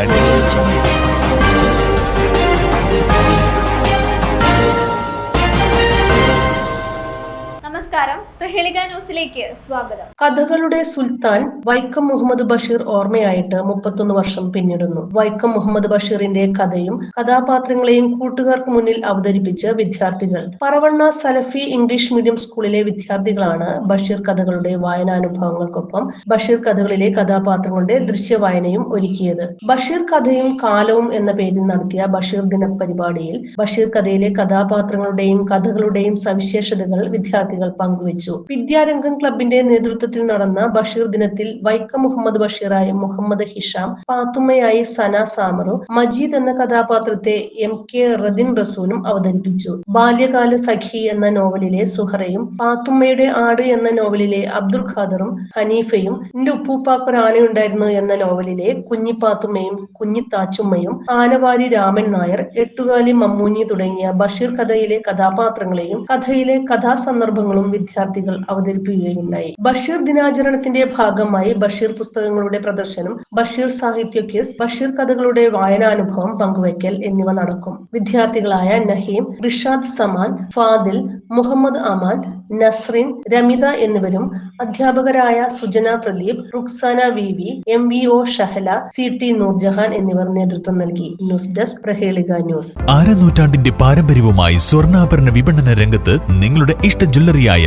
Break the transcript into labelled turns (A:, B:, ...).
A: I'm going Prahelika ന്യൂസിലേക്ക് സ്വാഗതം.
B: കഥകളുടെ സുൽത്താൻ വൈക്കം മുഹമ്മദ് ബഷീർ ഓർമ്മയായിട്ട് മുപ്പത്തൊന്ന് വർഷം പിന്നിടുന്നു. വൈക്കം മുഹമ്മദ് ബഷീറിന്റെ കഥയും കഥാപാത്രങ്ങളെയും കൂട്ടുകാർക്ക് മുന്നിൽ അവതരിപ്പിച്ച് വിദ്യാർത്ഥികൾ. പറവണ്ണ സലഫി ഇംഗ്ലീഷ് മീഡിയം സ്കൂളിലെ വിദ്യാർത്ഥികളാണ് ബഷീർ കഥകളുടെ വായനാനുഭവങ്ങൾക്കൊപ്പം ബഷീർ കഥകളിലെ കഥാപാത്രങ്ങളുടെ ദൃശ്യവായനയും ഒരുക്കിയത്. ബഷീർ കഥയും കാലവും എന്ന പേരിൽ നടത്തിയ ബഷീർ ദിന പരിപാടിയിൽ ബഷീർ കഥയിലെ കഥാപാത്രങ്ങളുടെയും കഥകളുടെയും സവിശേഷതകൾ വിദ്യാർത്ഥികൾ പങ്കുവച്ചു. വിദ്യാരംഗം ക്ലബിന്റെ നേതൃത്വത്തിൽ നടന്ന ബഷീർ ദിനത്തിൽ വൈക്കം മുഹമ്മദ് ബഷീറായ മുഹമ്മദ് ഹിഷാം പാത്തുമ്മയായി സന സാമറു മജീദ് എന്ന കഥാപാത്രത്തെ എം കെ റദിൻ റസൂലും അവതരിപ്പിച്ചു. ബാല്യകാല സഖി എന്ന നോവലിലെ സുഹറയും പാത്തുമ്മയുടെ ആട് എന്ന നോവലിലെ അബ്ദുൽ ഖാദറും ഹനീഫയും എന്റെ ഉപ്പൂപ്പാക്കൊരു ആനയുണ്ടായിരുന്നു എന്ന നോവലിലെ കുഞ്ഞിപ്പാത്തുമ്മയും കുഞ്ഞിത്താച്ചുമ്മയും ആനവാരി രാമൻ നായർ എട്ടുകാലി മമ്മൂഞ്ഞി തുടങ്ങിയ ബഷീർ കഥയിലെ കഥാപാത്രങ്ങളെയും കഥയിലെ കഥാസന്ദർഭങ്ങളും വിദ്യാർത്ഥികൾ അവതരിപ്പിക്കുകയുണ്ടായി. ബഷീർ ദിനാചരണത്തിന്റെ ഭാഗമായി ബഷീർ പുസ്തകങ്ങളുടെ പ്രദർശനം ബഷീർ സാഹിത്യ ക്വിസ് ബഷീർ കഥകളുടെ വായനാനുഭവം പങ്കുവയ്ക്കൽ എന്നിവ നടക്കും. വിദ്യാർത്ഥികളായ നഹീം റിഷാദ് സമാൻ ഫാദിൽ മുഹമ്മദ് അമാൻ നസ്രിൻ രമിത എന്നിവരും അധ്യാപകരായ Sujana Pradeep Ruksana V V M V O Shahala C T Noorjahan എന്നിവർ നേതൃത്വം നൽകി. News desk Prahelika news.
C: ആരനൂറ്റാണ്ടിന്റെ പാരമ്പര്യവുമായി സ്വർണാഭരണ വിപണന രംഗത്ത് നിങ്ങളുടെ ഇഷ്ട ജ്വല്ലറിയായ